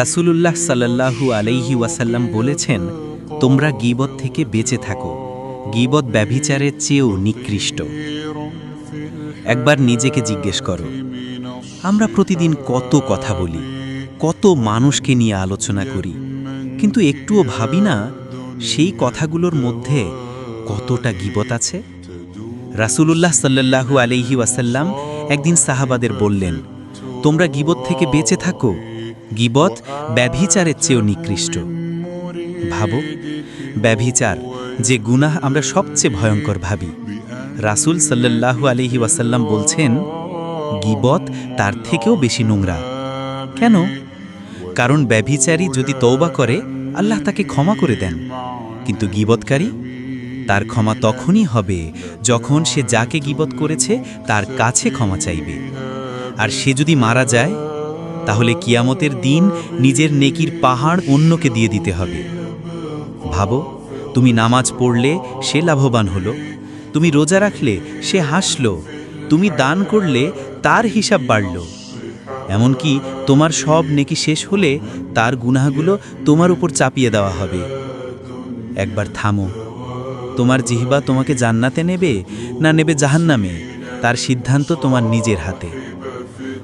রাসূলুল্লাহ সাল্লাল্লাহু আলাইহি ওয়াসাল্লাম বলেছেন, তোমরা গিবত থেকে বেঁচে থাকো। গিবত ব্যভিচারের চেয়েও নিকৃষ্ট। একবার নিজেকে জিজ্ঞেস করো, আমরা প্রতিদিন কত কথা বলি, কত মানুষকে নিয়ে আলোচনা করি, কিন্তু একটুও ভাবি না, সেই কথাগুলোর মধ্যে কতটা গিবত আছে? রাসূলুল্লাহ সাল্লাল্লাহু আলাইহি ওয়াসাল্লাম একদিন সাহাবাদের বললেন তোমরা গিবত থেকে বেঁচে থাকো। গীবত ব্যভিচারের চেয়েও নিকৃষ্ট। ভাবো, ব্যভিচার, যে গুনাহ আমরা সবচেয়ে ভয়ঙ্কর ভাবি। রাসূল সাল্লাল্লাহু আলাইহি ওয়াসাল্লাম বলছেন, গীবত তার থেকেও বেশি নোংরা। কেন? কারণ ব্যভিচারী যদি তৌবা করে, আল্লাহ তাকে ক্ষমা করে দেন। কিন্তু গীবতকারী, তার ক্ষমা তখনই হবে যখন সে যাকে গীবত করেছে, তার কাছে ক্ষমা চাইবে। আর সে যদি মারা যায়, তাহলে কিয়ামতের দিন নিজের নেকির পাহাড় অন্যকে দিয়ে দিতে হবে। ভাবো, তুমি নামাজ পড়লে সে লাভবান হলো, তুমি রোজা রাখলে সে হাসল, তুমি দান করলে তার হিসাব বাড়ল। এমনকি তোমার সব নেকি শেষ হলে তার গুনাহগুলো তোমার উপর চাপিয়ে দেওয়া হবে। একবার থামো, তোমার জিহবা তোমাকে জান্নাতে নেবে না নেবে জাহান্নামে, তার সিদ্ধান্ত তোমার নিজের হাতে।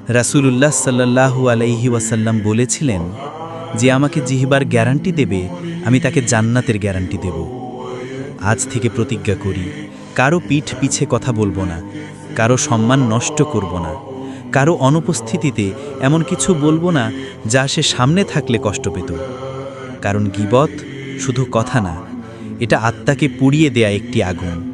রাসূলুল্লাহ সাল্লাল্লাহু আলাইহি ওয়াসাল্লাম বলেছিলেন যে আমাকে জিহবার গ্যারান্টি দেবে, আমি তাকে জান্নাতের গ্যারান্টি দেব। আজ থেকে প্রতিজ্ঞা করি, কারও পিঠ পিছে কথা বলব না, কারও সম্মান নষ্ট করব না, কারও অনুপস্থিতিতে এমন কিছু বলব না যা সে সামনে থাকলে কষ্ট পেত। কারণ গিবত শুধু কথা না, এটা আত্মাকে পুড়িয়ে দেয়া একটি আগুন।